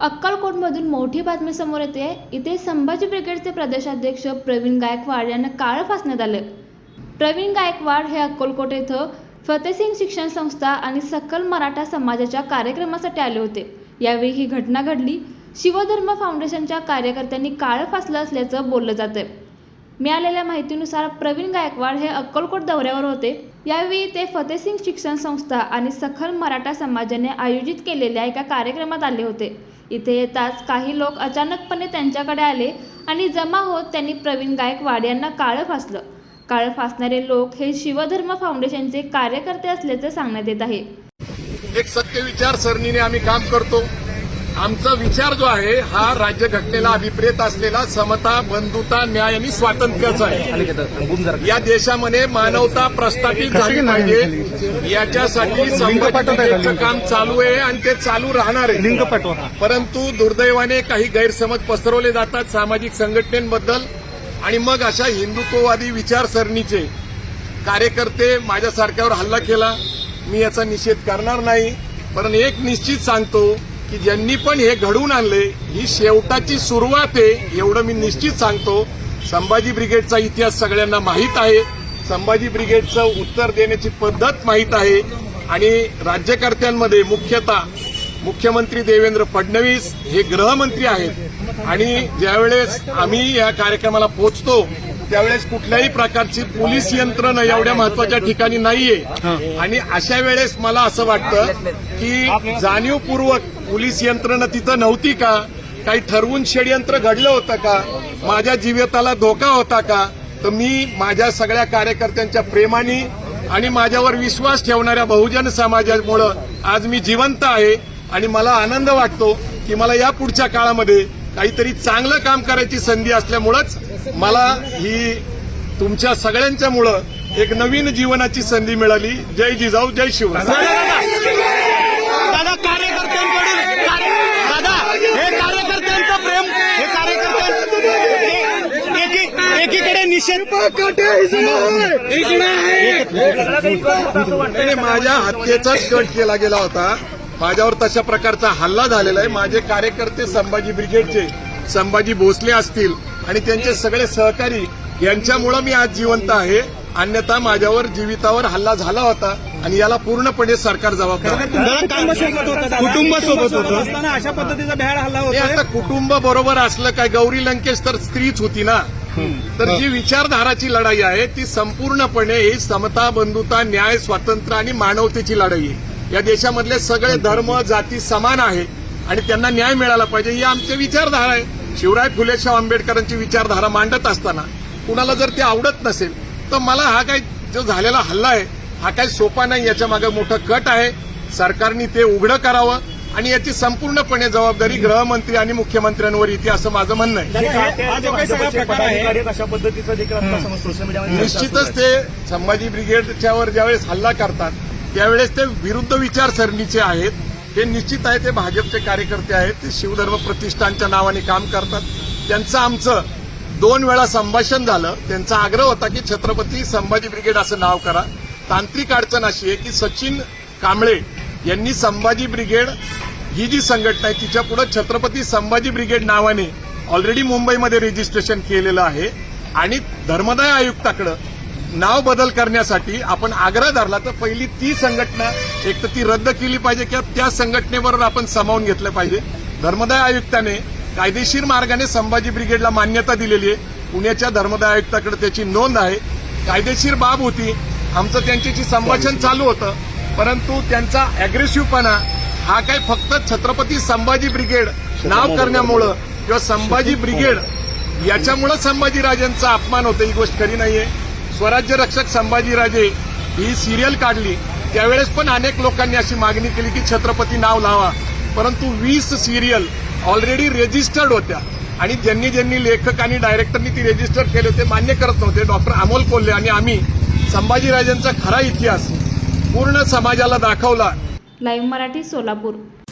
अक्कलकोटमधून मोठी बातमी समोर येते. इथे संभाजी ब्रिगेडचे प्रदेशाध्यक्ष प्रवीण गायकवाड यांना काळं फासण्यात आलं. प्रवीण गायकवाड हे अक्कलकोट येथं फतेसिंग शिक्षण संस्था आणि सकल मराठा समाजाच्या कार्यक्रमासाठी आले होते. यावेळी ही घटना घडली. शिवधर्म फाउंडेशनच्या कार्यकर्त्यांनी काळं फासलं असल्याचं बोललं जातं मिळालेल्या माहितीनुसार प्रवीण गायकवाड हे अक्कलकोट दौऱ्यावर होते. यावेळी ते फतेसिंग शिक्षण संस्था आणि सखल मराठा समाजाने आयोजित केलेल्या एका कार्यक्रमात आले होते. इथे येताच काही लोक अचानकपणे त्यांच्याकडे आले आणि जमा होत त्यांनी प्रवीण गायकवाड यांना काळं फासलं. काळं फासणारे लोक हे शिवधर्म फाउंडेशनचे कार्यकर्ते असल्याचे सांगण्यात येत आहे. एक सत्य विचारसरणीने आम्ही काम करतो. आमचा विचार जो आहे हा राज्यघटनेला अभिप्रेत असलेला समता बंधुता न्याय आणि स्वातंत्र्याचा आहे. या देशामध्ये मानवता प्रस्थापित झाली पाहिजे? याच्यासाठी संघटनेचं काम चालू आहे आणि ते चालू राहणार आहे. लिंक पाठवा परंतु दुर्दैवाने काही गैरसमज पसरवले जातात सामाजिक संघटनेबद्दल. आणि मग अशा हिंदुत्ववादी विचारसरणीचे कार्यकर्ते माझ्यासारख्यावर हल्ला केला. मी याचा निषेध करणार नाही. पण एक निश्चित सांगतो की ज्यांनी पण हे घडवून आणले ही शेवटाची सुरुवात आहे एवढं मी निश्चित सांगतो. संभाजी ब्रिगेडचा इतिहास सगळ्यांना माहीत आहे. संभाजी ब्रिगेडचं उत्तर देण्याची पद्धत माहीत आहे. आणि राज्यकर्त्यांमध्ये मुख्यतः मुख्यमंत्री देवेंद्र फडणवीस हे गृहमंत्री आहेत. आणि ज्यावेळेस आम्ही या कार्यक्रमाला पोहोचतो त्यावेळेस कुठल्याही प्रकारची पोलीस यंत्रणा एवढ्या महत्त्वाच्या ठिकाणी नाहीये. आणि अशा वेळेस मला असं वाटतं की जाणीवपूर्वक पोलीस यंत्रणा तिथं नव्हती का? काही ठरवून षडयंत्र घडलं होतं का? माझ्या जीविताला धोका होता का? तर मी माझ्या सगळ्या कार्यकर्त्यांच्या प्रेमाने आणि माझ्यावर विश्वास ठेवणाऱ्या बहुजन समाजामुळं आज मी जिवंत आहे आणि मला आनंद वाटतो की मला या पुढच्या काळामध्ये काहीतरी चांगलं काम करायची संधी असल्यामुळंच मला ही तुमच्या सगळ्यांच्यामुळं एक नवीन जीवनाची संधी मिळाली. जय जिजाऊ जय शिवराय. दादा कार्यकर्त्यांकडून कार्य- दादा हे कार्यकर्त्यांचं प्रेम हे कार्यकर्त्यां एकीकडे निषेध माझ्या हत्येचाच कट केला गेला होता. माझ्यावर तशा प्रकारचा हल्ला झालेला आहे. माझे कार्यकर्ते संभाजी ब्रिगेडचे संभाजी भोसले असतील आणि त्यांचे सगळे सहकारी यांच्यामुळं मी आज जिवंत आहे. अन्यथा माझ्यावर जीवितावर हल्ला झाला होता आणि याला पूर्णपणे सरकार जबाबदार आहे. कुटुंब सोबत होतं असताना अशा पद्धतीचा भ्याड हल्ला हे होतोय आता कुटुंब बरोबर असलं काय? गौरी लंकेश तर स्त्रीच होती ना? तर जी विचारधाराची लढाई आहे ती संपूर्णपणे ही समता बंधुता न्याय स्वातंत्र्य आणि मानवतेची लढाई आहे. या देशामधले सगळे धर्म जाती समान आहे आणि त्यांना न्याय मिळाला पाहिजे ही आमची विचारधारा आहे. शिवराय फुले शाह आंबेडकरांची विचारधारा मांडत असताना कुणाला जर ते आवडत नसेल तर मला हा काय जो झालेला हल्ला आहे हा काही सोपा नाही याच्या मागे मोठं कट आहे. सरकारने ते उघडं करावं आणि याची संपूर्णपणे जबाबदारी गृहमंत्री आणि मुख्यमंत्र्यांवर येते असं माझं म्हणणं आहे. हा जो काही सगळा प्रकार आहे अशा पद्धतीचा देखील आता समज सोशल मीडियामध्ये निश्चितच ते संभाजी ब्रिगेडच्यावर ज्यावेळेस हल्ला करतात त्यावेळेस ते विरुद्ध विचारसरणीचे आहेत. हे निश्चित आहे ते भाजपचे कार्यकर्ते आहेत ते शिवधर्म प्रतिष्ठानच्या नावाने काम करतात. त्यांचं आमचं दोन वेळा संभाषण झालं. त्यांचा आग्रह होता की छत्रपती संभाजी ब्रिगेड असं नाव करा. तांत्रिक अडचण अशी आहे की सचिन कांबळे यांनी संभाजी ब्रिगेड ही जी संघटना आहे तिच्या पुढे छत्रपती संभाजी ब्रिगेड नावाने ऑलरेडी मुंबईमध्ये रजिस्ट्रेशन केलेलं आहे. आणि धर्मदाय आयुक्ताकडं नाव बदल करण्यासाठी आपण आग्रह धरला तर पहिली ती संघटना एक तर ती रद्द केली पाहिजे किंवा त्या संघटनेबरोबर आपण सामावून घेतलं पाहिजे. धर्मदाय आयुक्ताने कायदेशीर मार्गाने संभाजी ब्रिगेडला मान्यता दिलेली आहे. पुण्याच्या धर्मदाय आयुक्ताकडे त्याची नोंद आहे. कायदेशीर बाब होती. आमचं त्यांच्याशी संभाषण चालू होतं. परंतु त्यांचा अग्रेसिव्हपणा हा काय फक्त छत्रपती संभाजी ब्रिगेड नाव करण्यामुळं किंवा संभाजी ब्रिगेड याच्यामुळं संभाजीराजेंचा अपमान होतो. ही गोष्ट खरी नाहीये. स्वराज्य रक्षक संभाजीराजे ही सिरियल काढली. त्यावेळेस पण अनेक लोकांनी अशी मागणी केली की छत्रपती नाव लावा. परंतु वीस सिरियल ऑलरेडी रेजिस्टर्ड होत्या. आणि ज्यांनी ज्यांनी लेखक आणि डायरेक्टरनी ती रेजिस्टर केले होते मान्य करत नव्हते. डॉक्टर अमोल कोल्हे आणि आम्ही संभाजीराजांचा खरा इतिहास पूर्ण समाजाला दाखवला. लाईव्ह मराठी सोलापूर.